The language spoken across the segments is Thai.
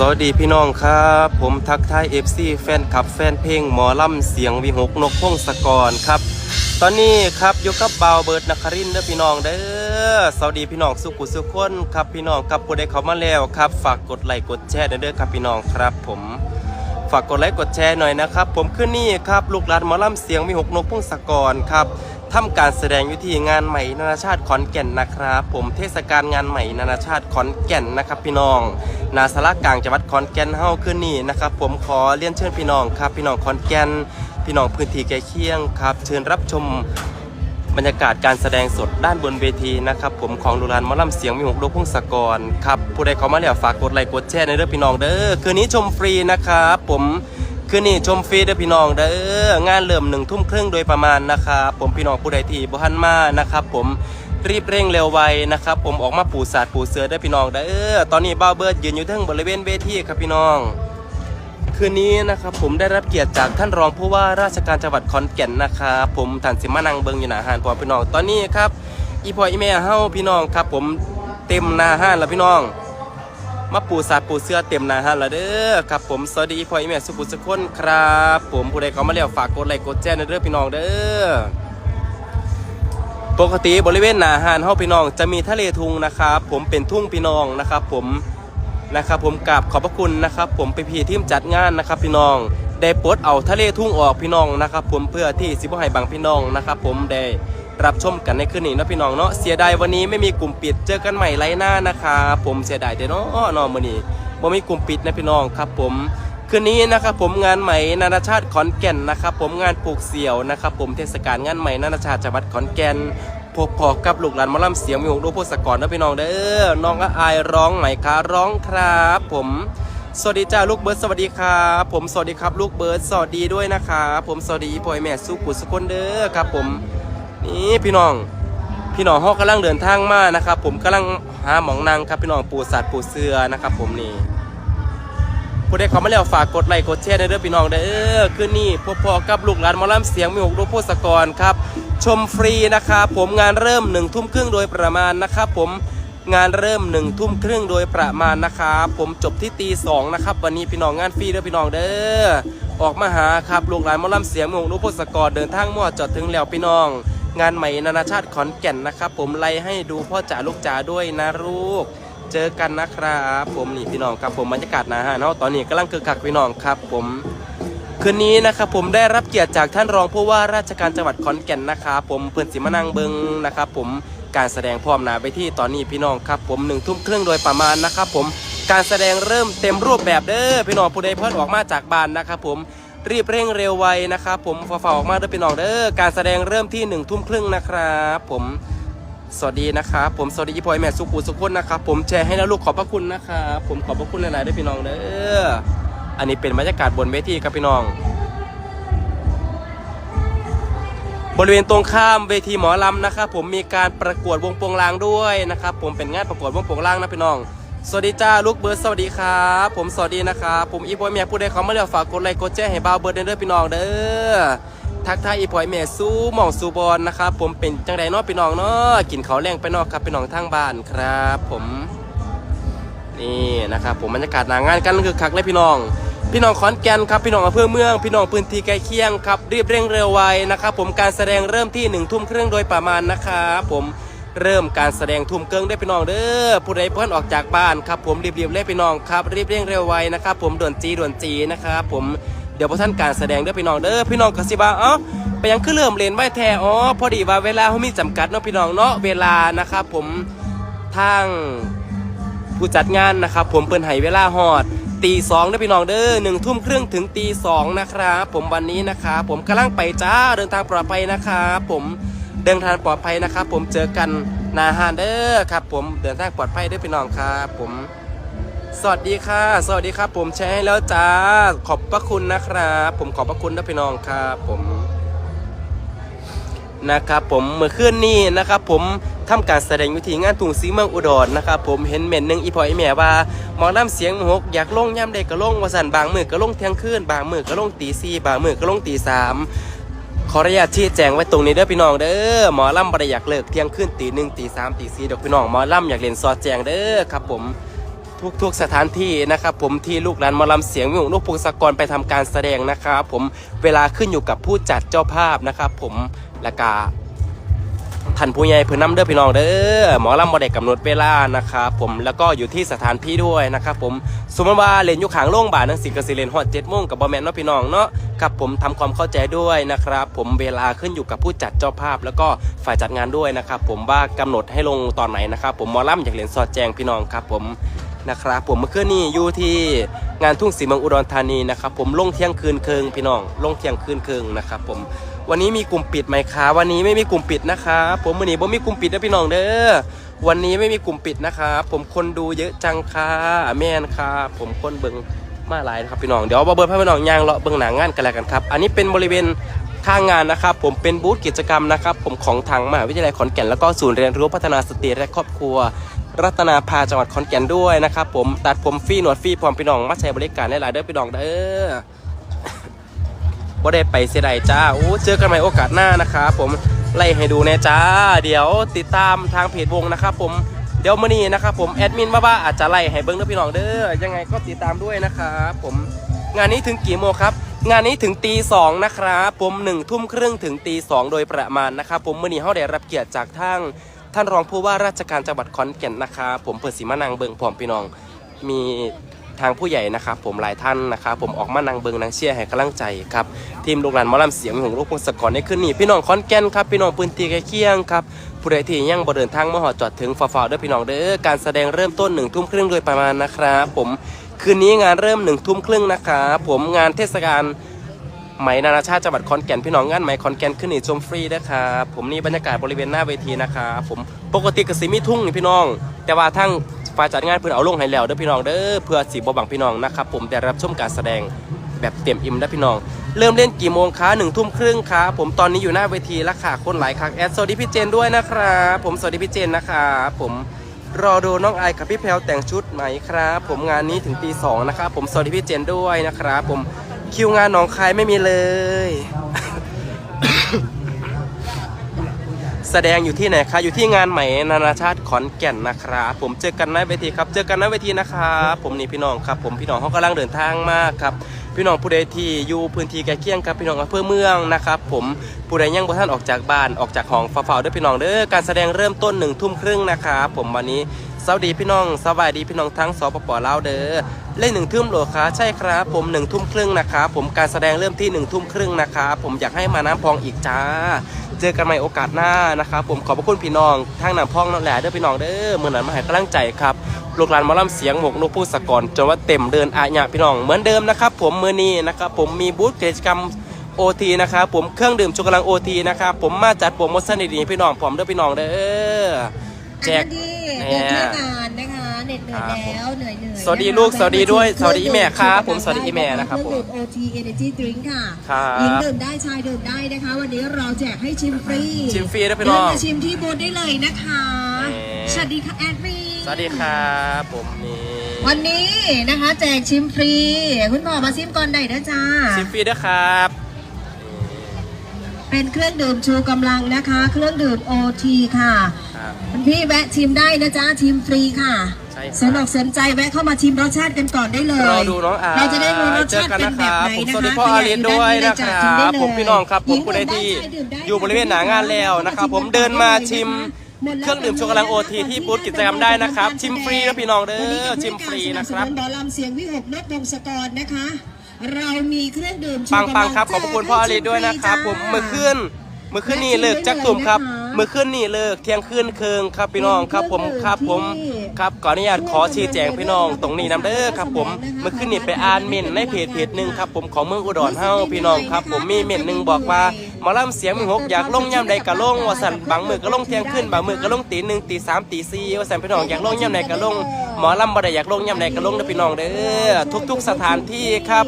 สวัสดีพี่น้องครับ ผมทักทาย FC แฟนคลับแฟนเพลงหมอลำเสียงวิหกนกพงศกรครับ ตอนนี้ครับอยู่กับบ่าเบิร์ดนครินเด้อพี่น้องเด้อสวัสดีพี่น้องสุขุสุขคนครับพี่น้องครับผู้ใดเข้ามาแล้วครับ ฝากกดไลค์กดแชร์เด้อครับพี่น้องครับ ผมฝากกดไลค์กดแชร์หน่อยนะครับ ผมขึ้นนี่ครับลูกหลานหมอลำเสียงวิหกนกพงศกรครับ ทำการแสดงอยู่ที่งานใหม่นานาชาติขอนแก่นนะครับ ผมเทศกาลงานใหม่นานาชาติขอนแก่นนะครับพี่น้อง นาสารกลางจังหวัดขอนแก่นเฮ้าขึ้นนี่นะครับ ผมขอเรียนเชิญพี่น้องครับ พี่น้องขอนแก่นพี่น้องพื้นที่ใกล้เคียงครับ เชิญรับชมบรรยากาศการแสดงสดด้านบนเวทีนะครับ ผมของดูรานมอลำเสียงมีหกดวงพงศกรครับผู้ใดเขามาแล้วฝากกดไลค์กดแชร์ในเด้องพี่น้องเด้อคืนนี้ชมฟรีนะครับ ผม คืนนี้ชมฟรีเด้อพี่น้องเด้องานเริ่มหนึ่งทุ่มครึ่งโดยประมาณนะครับผมพี่น้องผู้ใดที่บ่ทันมานะครับผมรีบเร่งเร็วไวนะครับผมออกมาปูสาดปูเสือเด้อพี่น้องเด้อตอนนี้บ้าเบิร์ดยืนอยู่ทั้งบริเวณเวทีครับพี่น้อง คืนนี้นะครับผมได้รับเกียรติจากท่านรองผู้ว่าราชการจังหวัดขอนแก่นนะครับผมท่านสิมานังเบิงอยู่หนาหานพอพี่น้องตอนนี้ครับอีพออีแม่เฮ้าพี่น้องครับ ผมเต็มหนาห้านแล้วพี่น้อง มาปูสาดปูเสื้อเต็มหนาห้านล้วเด้อครับผมสวัสดีพออีแม่สุขุสุขคนครับ ผมผู้ใดเขามาแล้วฝากกดไลค์กดแจ้งในเด้อพี่น้องเด้อปกติบริเวณหนาหานเฮาพี่น้องจะมีทะเลทุ่งนะครับผมเป็นทุ่งพี่น้องนะครับ ผมนะครับผมกราบขอบพระคุณนะครับ ผมไปพีทีมจัดงานนะครับ พี่น้องได้ปลดเอาทะเลทุ่งออกพี่น้องนะครับ ผมเพื่อที่สิบให้บางพี่น้องนะครับ ผมได้ รับชมกันในคืนนี้เนาะพี่น้องเนาะเสียดายวันนี้ไม่มีกลุ่มปิดเจอกันใหม่ไรหน้านะครับผมเสียดายแต่เนาะนอนมื้อนี้บ่มีกลุ่มปิดนะพี่น้องครับผมคืนนี้นะครับผมงานใหม่นานาชาติขอนแก่นนะครับผมงานปลูกเสี่ยวนะครับผมเทศกาลงานใหม่นานาชาติจังหวัดขอนแก่นพบพอกับลูกหลานมอลำเสียงมีหงดูโพสกรนะพี่น้องเด้อน้องก็อายร้องไหมคะร้องครับ ผมสวัสดีจ้าลูกเบิร์ดสวัสดีครับผมสวัสดีครับลูกเบิร์ดสวัสดีด้วยนะครับผมสวัสดีพ่อแม่สุขุสกุลเด้อครับผม นี่พี่น้อง พี่น้องเขากำลังเดินทางมานะครับ ผมกำลังหาหมองนางครับพี่น้องปูสัตว์ปูเสือนะครับ ผมนี่ผู้ใดเขามาแล้วฝากกดไลค์กดแชร์ในเรื่องพี่น้องเด้อคืนนี้พบพอกับลูกหลานมอลำเสียงมีหกดวงโพสกรครับ ชมฟรีนะครับผมงานเริ่มหนึ่งทุ่มครึ่งโดยประมาณนะครับผมงานเริ่มหนึ่งทุ่มครึ่งโดยประมาณนะครับผมจบที่ตีสองนะครับวันนี้พี่น้องงานฟรีเด้อพี่น้องเด้อออกมาหาครับลูกหลานมอลำเสียงมีหกดวงโพสกรเดินทางมั่วจอดถึงแล้วพี่น้อง งานใหม่นานาชาติขอนแก่นนะครับผมไล่ให้ดูพ่อจ๋าลูกจ๋าด้วยนะลูกเจอกันนะครับผมนี่พี่น้องครับผมบรรยากาศนาฮะเนาะตอนนี้กำลังคึกคักพี่น้องครับผมคืนนี้นะครับผมได้รับเกียรติจากท่านรองผู้ว่าราชการจังหวัดขอนแก่นนะครับผมเพื่อนสิมานังเบิงนะครับผมการแสดงพร้อมหนาไปที่ตอนนี้พี่น้องครับผมหนึ่งทุ่มครึ่งโดยประมาณนะครับผมการแสดงเริ่มเต็มรูปแบบเด้อพี่น้องผู้ใดเพิ่นออกมาจากบ้านนะครับผม รีบเร่งเร็วไวนะครับผมฝ่าๆออกมาเด้อพี่น้องเด้อการแสดงเริ่มที่หนึ่งทุ่มครึ่งนะครับผมสวัสดีนะครับผมสวัสดีอีพอยแม่สุขุสุขคนนะครับผมแชร์ให้แล้วลูกขอบพระคุณนะครับผมขอบพระคุณหลายๆด้วยพี่น้องเด้ออันนี้เป็นบรรยากาศบนเวทีครับพี่น้อง บริเวณตรงข้ามเวทีหมอลำนะครับผมมีการประกวดวงโปงลางด้วยนะครับผมเป็นงานประกวดวงโปงลางนะพี่น้อง สวัสดีจ้าลูกเบิร์ดสวัสดีครับผมสวัสดีนะครับผมอีพอยแม่ผู้ใดเขามาเรียกฝากกดไลค์กดแชร์ให้บ่าวเบิร์ดเด้อพี่น้องเด้อทักทายอีพอยแม่สู้หม่องสู้บอลนะครับผมเป็นจังไดนาะพี่น้องเนาะกินเขาแรงไปนอกครับพี่น้องทางบ้านครับ ผมนี่นะครับผมบรรยากาศหนางานกันคือคักเลยพี่น้อง พี่น้องขอนแก่นครับพี่น้องอำเภอเมือง พี่น้องพื้นที่ใกล้เคียงครับรีบเร่งเร็วไวนะครับผมการแสดงเริ่มที่หนึ่งทุ่มครึ่งโดยประมาณนะครับผม เริ่มการแสดงทุ่มเกิงได้พี่น้องเด้อผู้ใดเพิ่อนออกจากบ้านครับผมรีบๆเลยพี่น้องครับรีบเร่งเร็วไวนะครับผมด่วนจีด่วนจีนะครับผมเดี๋ยวพอท่านการแสดงเด้อพี่น้องเด้อพี่น้องกสิบาเอ้าไปยังคือเริ่มเลนไว้แท้อ๋อพอดีว่าเวลาเขามีจำกัดเนาะพี่น้องเนาะเวลานะครับผมทางผู้จัดงานนะครับผมเปิดให้เวลาฮอดตีสองเด้อพี่น้องเด้อหนึ่งทุ่มครึ่งถึงตีสองนะครับผมวันนี้นะครับผมกำลังไปจ้าเดินทางปลอดภัยนะครับผม เดินทางปลอดภัยนะครับ ผมเจอกันนาฮานเด้อครับ ผมเดินทางปลอดภัยเด้อพี่น้องครับผมสวัสดีค่ะ สวัสดีครับ ผมแชร์ให้แล้วจ้าขอบพระคุณนะครับ ผมขอบพระคุณนะพี่น้องครับผมนะครับผมเมื่อคืนนี้นะครับ ผมทำการแสดงอยู่ที่งานตุงสีเมืองอุดรนะครับ ผมเห็นเหม่นหนึ่งอีพออีแม่ว่าหมอลำเสียงหกอยากลงย่ำเด็กก็ลงวาสันบางมือก็ลงเที่ยงคืนบางมือก็ลงตีสี่บางมือก็ลงตีสาม ขออนุญาตชี้แจงไว้ตรงนี้เด้อพี่น้องเด้อหมอลำบริอยากเลิกเที่ยงขึ้นตีหนึ่งตีสามตีสี่เด็กพี่น้องหมอลำอยากเรียนซอแจงเด้อครับผมทุกๆสถานที่นะครับผมที่ลูกหลานหมอลำเสียงวิหงลูกพงศกรไปทำการแสดงนะครับผมเวลาขึ้นอยู่กับผู้จัดเจ้าภาพนะครับผมและกา ท่านผู้ใหญ่เพื่อนน้ำเด้อพี่น้องเด้อหมอลำบ่ได้กำหนดเวลานะครับผมแล้วก็อยู่ที่สถานที่ด้วยนะครับผมสมมติว่าเลนอยู่ขางโรงพยาบาลนังสิกสิเลนฮอดเจ็ดโมงกับบอแมนเนาะพี่น้องเนาะครับผมทำความเข้าใจด้วยนะครับผมเวลาขึ้นอยู่กับผู้จัดเจ้าภาพ แล้วก็ฝ่ายจัดงานด้วยนะครับผมว่ากำหนดให้ลงตอนไหนนะครับผมหมอลำอยากเรียนสอดแจงพี่น้องครับผมนะครับผมเมื่อคืนนี้อยู่ที่งานทุ่งสีเมืองอุดรธานีนะครับผมลงเที่ยงคืนเคืองพี่น้องลงเที่ยงคืนเคืองนะครับผม วันนี้มีกลุ่มปิดไหมคะวันนี้ไม่มีกลุ่มปิดนะครับผมวันนี้บ่มีกลุ่มปิดนะพี่น้องเด้อวันนี้ไม่มีกลุ่มปิดนะครับผมคนดูเยอะจังค่ะแม่นครับผมคนเบิงมาหลายนะครับพี่น้องเดี๋ยวบาเบิร์ดพาพี่น้องย่างเลาะเบิงหนังงานกันแล้วกันครับ อันนี้เป็นบริเวณข้างงานนะครับ ผมเป็นบูธกิจกรรมนะครับ ผมของทางมหาวิทยาลัยขอนแก่นแล้วก็ศูนย์เรียนรู้พัฒนาสตรีและครอบครัว รัตนาภาจังหวัดขอนแก่นด้วยนะครับผมตัดผมฟรีหนวดฟรีพร้อมพี่น้องมาใช้บริการได้หลายเด้อพี่น้องเด้อ บ่ได้ไปเสียดายจ้า โอ้ เจอกันใหม่โอกาสหน้านะครับผม ไล่ให้ดูแน่จ้า เดี๋ยวติดตามทางเพจวงนะครับผม เดี๋ยวมื้อนี้นะครับผม แอดมินบ้าๆอาจจะไล่ให้เบิ้งเด้อพี่น้องเด้อ ยังไงก็ติดตามด้วยนะครับผม งานนี้ถึงกี่โมงครับ งานนี้ถึงตีสองนะครับผมหนึ่งทุ่มครึ่งถึงตีสองโดยประมาณนะครับผมมื้อนี้เฮาได้รับเกียรติจากทางท่านรองผู้ว่าราชการจังหวัดขอนแก่นนะครับผมเปิดสีมานางเบิงพร้อมพี่น้อง มี ทางผู้ใหญ่นะครับผมหลายท่านนะครับผมออกมานางเบิงนางเชียร์ให้กำลังใจครับทีมลูกหลานมอลำเสียงของลูกพงศกรในคืนนี้พี่น้องขอนแก่นครับพี่น้องปืนตีใกล้เคียงครับผู้ใดที่ยังบ่เดินทางมาหอดจอดถึงฝ่าๆเด้อพี่น้องเด้อการแสดงเริ่มต้นหนึ่งทุ่มครึ่งโดยประมาณนะครับผมคืนนี้งานเริ่มหนึ่งทุ่มครึ่งนะครับผมงานเทศกาลไหมนานาชาติจังหวัดขอนแก่นพี่น้องงานไหมขอนแก่นขึ้นนี่ชมฟรีนะครับผมนี่บรรยากาศบริเวณหน้าเวทีนะครับผมปกติกสิมีทุ่งนี่พี่น้อง แต่ว่าทั้ง ฝ่ายจัดงานเพื่อนเอาลงให้แล้วเด้อพี่น้องเด้อเพื่อสีบบังพี่น้องนะครับผมได้รับชมการแสดงแบบเต็มอิ่มนะพี่น้อง เริ่มเล่นกี่โมงคะหนึ่งทุ่มครึ่งครับผมตอนนี้อยู่หน้าเวทีแล้วค่ะคนหลายคักแอดสวัสดีพี่เจนด้วยนะครับผมสวัสดีพี่เจนนะครับผมรอดูน้องไอกับพี่แพลวแต่งชุดไหมครับผมงานนี้ถึงตีสองนะครับผมสวัสดีพี่เจนด้วยนะครับผมคิวงานหนองคายไม่มีเลย แสดงอยู่ที่ไหนคะอยู่ที่งานใหม่นานาชาติขอนแก่นนะครับผมเจอกันหน้าเวทีครับ เจอกันหน้าเวทีนะครับผมนี่พี่น้องครับ ผมพี่น้องเขากำลังเดินทางมากครับพี่น้องผู้ใดที่อยู่พื้นที่ใกล้เคียงครับพี่น้องอำเภอเมืองนะครับผมผู้ใดยังบ่ท่านออกจากบ้านออกจากห้องฟ้าๆด้วยพี่น้องเด้อการแสดงเริ่มต้นหนึ่งทุ่มครึ่งนะครับผมวันนี้สวัสดีพี่น้องสบายดีพี่น้องทั้งสปปลาวเด้อเล่นหนึ่งทุ่มโหลคะใช่ครับ ผมหนึ่งทุ่มครึ่งนะครับผมการแสดงเริ่มที่หนึ่งทุ่มครึ่งนะครับผมอยากให้มาน้ำพองอีกจ้า เจอกันใหม่โอกาสหน้านะครับผมขอบพระคุณพี่น้องทางน้ำพองนั่นแหละเด้อพี่น้องเด้อเมื่อนั้นมาให้กำลังใจครับลูกหลานหมาล่ำเสียงหมกนกพูดสกรจนว่าเต็มเดินอาญะพี่น้องเหมือนเดิมนะครับผมมือนี้นะครับผมมีบูธกิจกรรมโอทีนะครับผมเครื่องดื่มชูกำลังโอทีนะครับผมมาจัดโปรโมชั่นดีๆพี่น้องผมเด้อพี่น้องเด้อแจกอันนี้เดินทางานนะคะ เหน็ดเหนื่อยแล้วเหนื่อยเหนื่อยสวัสดีลูกสวัสดีด้วยสวัสดีอีแม่ครับผมสวัสดีอีแม่นะครับผมเคองดื่ม OT Energy Drink ค่ะครับหญิงดื่มได้ชายดื่มได้นะคะ วันนี้เราแจกให้ชิมฟรีชิมฟรีนะพี่น้องเดิมาชิมที่บูธได้เลยนะคะแหมสวัสดีค่ะแอดมินสวัสดีครับผมนี่วันนี้นะคะแจกชิมฟรี คุณพ่อมาชิมก่อนได้นะจ้าชิมฟรีด้วยครับเป็นเครื่องดื่มชูกำลังนะคะ เครื่องดื่ม OT ค่ะครับคุณพี่แวะชิมได้นะจ๊ะชิมฟรีค่ะใช่ครับ สนอกสนใจแวะเข้ามาชิมรสชาติกันก่อนได้เลยรอดูน้องอาเราจะได้รู้รสชาติเจอกันเป็นนะคแบรับบไหนผมนะสวัสดีคะพ่ออาริสด้วยนะคใครอยากกินได้ับเลยผมพี่น้องครับ ผมหญิผู้ใดที่ดื่มได้ชาดื่มได้อยู่บริเวณหนางานแล้วนะครับผมเดินมาชิมเครื่องดื่มชูกำลังโอทีที่บูธกิจกรรมได้นะครับ ชิมฟรีนะพี่น้องเด้วันนี้อกับชิมฟรีนะครับหมอลำเสียงวิหกนกวงศกรนะคะ เรามีเครื่องดื่มชูปังกำปัลังๆครับขอบพระคุณพ่ออาริสด้วยนะครับ ผมเมื่อคืนเมื่อคืนนี่เลิกจักตุ่มครับเมื่อคืนนี่เลิกเที่ยงคืนเคืองครับพี่น้องครับผมครับผมครับขออนุญาตขอชี้แจงพี่น้องตรงนี้นํเด้อครับผมเมื่อคืนนี่ไปอ่านเมนในเพจเพจหนึ่งครับผมของเมืองอุดรเฮาพี่น้องครับผมมีเมนหนึ่งบอกว่าหมอลำเสียงมีหกอยากลงย่ำใดก็ลงว่าสั่นบางมือก็ลงเที่ยงคืนบางมือก็ลงตีหนึ่งตีสามตีสี่ว่าสั่นพี่น้องอยากลงย่ำใดก็ลงหมอลำบ่ได้อยากลงย่ำใดก็ลงเด้อพี่น้องเด้อทุก ๆ สถานที่ครับ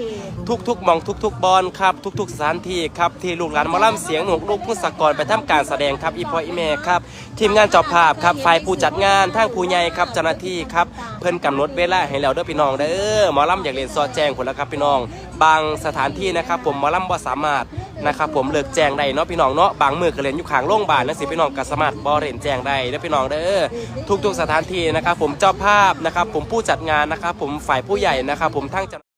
ทุกๆมองทุก ๆ บอลครับ ทุก ๆสถานที่ครับที่ลูกหลานมาล่ำเสียงหนวกลูกผู้สักกรไปทำการแสดงครับอีพออีแม่ครับทีมงานเจอบภาพครับฝ่ายผู้จัดงานทางผู้ใหญ่ครับเจ้าหน้าที่ครับเพิ่นกำหนดเวลาให้แล้วเด้อพี่น้องเด้อหมอล่ำอยากเรียนสอแจงผลแล้วครับพี่น้อง บางสถานที่นะครับ ผมหมอล่ำบ่สามารถนะครับผมเลิกแจงได้เนาะพี่น้องเนาะบางมือก็เล่นอยู่ข้างโรงพยาบาลนะสิพี่น้องก็สามารถบ่เล่นแจงได้เด้อพี่น้องเด้อทุกๆสถานที่นะครับ ผมเจ้าภาพนะครับ ผมผู้จัดงานนะครับ ผมฝ่ายผู้ใหญ่นะครับ ผมทั้ง